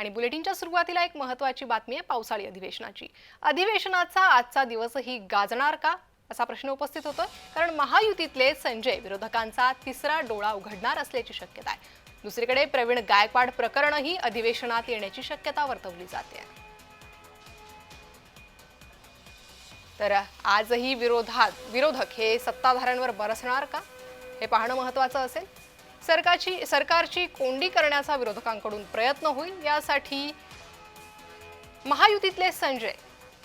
आणि बुलेटिनच्या सुरुवातीला एक महत्वाची बातमी आहे पावसाळी अधिवेशनाची. अधिवेशनाचा आजचा दिवसही गाजणार का? असा प्रश्न उपस्थित होतोय. कारण महायुतीतले संजय विरोधकांचा तिसरा डोळा उघडणार असल्याची शक्यता आहे. दुसरीकडे प्रवीण गायकवाड प्रकरणही अधिवेशनात येण्याची शक्यता वर्तवली जाते. तर आजही विरोधात विरोधक हे सत्ताधाऱ्यांवर बरसणार का? हे पाहणं महत्वाचं असेल. सरकारची सरकारची कोंडी करण्याचा विरोधकांकडून प्रयत्न होईल यासाठी महायुतीतले संजय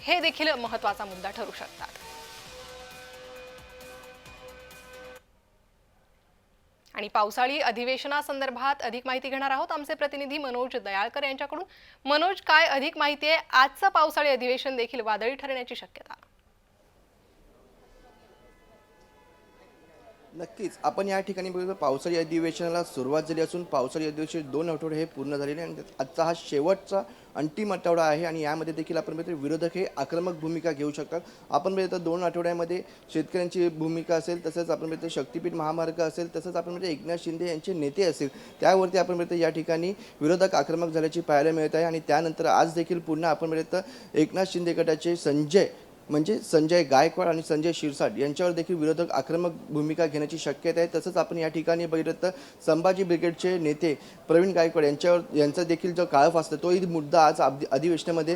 हे देखील महत्त्वाचा मुद्दा ठरू शकतात. आणि पावसाळी अधिवेशनासंदर्भात अधिक माहिती घेणार आहोत आमचे प्रतिनिधी मनोज दयाळकर यांच्याकडून. मनोज काय अधिक माहिती आहे? आजचं पावसाळी अधिवेशन देखील वादळी ठरण्याची शक्यता. नक्कीच. आपण या ठिकाणी बघितलं पावसाळी अधिवेशनाला सुरुवात झाली असून पावसाळी अधिवेशन दोन आठवडे हे पूर्ण झालेले आणि आजचा हा शेवटचा अंतिम आठवडा आहे आणि यामध्ये देखील आपण बघितलं विरोधक हे आक्रमक भूमिका घेऊ शकतात. आपण बघितलं दोन आठवड्यामध्ये शेतकऱ्यांची भूमिका असेल तसंच आपण बघितलं शक्तीपीठ महामार्ग असेल तसंच आपण म्हणजे एकनाथ शिंदे यांचे नेते असेल त्यावरती आपण बघितलं या ठिकाणी विरोधक आक्रमक झाल्याची पाहायला मिळत आहे. आणि त्यानंतर आज देखील पुन्हा आपण बघितलं एकनाथ शिंदे गटाचे संजय म्हणजे संजय गायकवाड आणि संजय शिरसाट यांच्यावर देखील विरोधक आक्रमक भूमिका घेण्याची शक्यता आहे. तसंच आपण या ठिकाणी बघितलं तर संभाजी ब्रिगेडचे नेते प्रवीण गायकवाड यांच्यावर यांचा देखील जो काळफ असतो तोही मुद्दा आज अधि- अधिवेशनामध्ये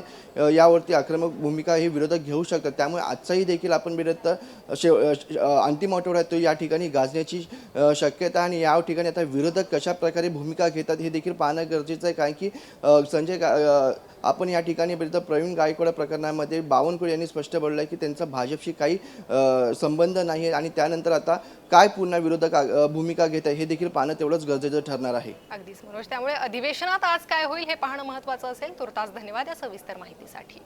यावरती आक्रमक भूमिका हे विरोधक घेऊ शकतात. त्यामुळे आजचाही देखील आपण बघितलं तर शेव अंतिम आठवड्यात तो या ठिकाणी गाजण्याची शक्यता आणि या ठिकाणी आता विरोधक कशा प्रकारे भूमिका घेतात हे देखील पाहणं गरजेचं आहे. कारण की संजय आपण या ठिकाणी बघितलं प्रवीण गायकवाड प्रकरणामध्ये बावनकुळे यांनी स्पष्ट बोललं आहे की त्यांचा भाजपशी काही संबंध नाही आहे आणि त्यानंतर आता काय पुन्हा विरोधक भूमिका घेत आहे हे देखील पाहणं तेवढंच गरजेचं ठरणार आहे. अगदीच मनोज त्यामुळे अधिवेशनात आज काय होईल हे पाहणं महत्वाचं असेल. तुर्तास धन्यवाद या सविस्तर माहितीसाठी.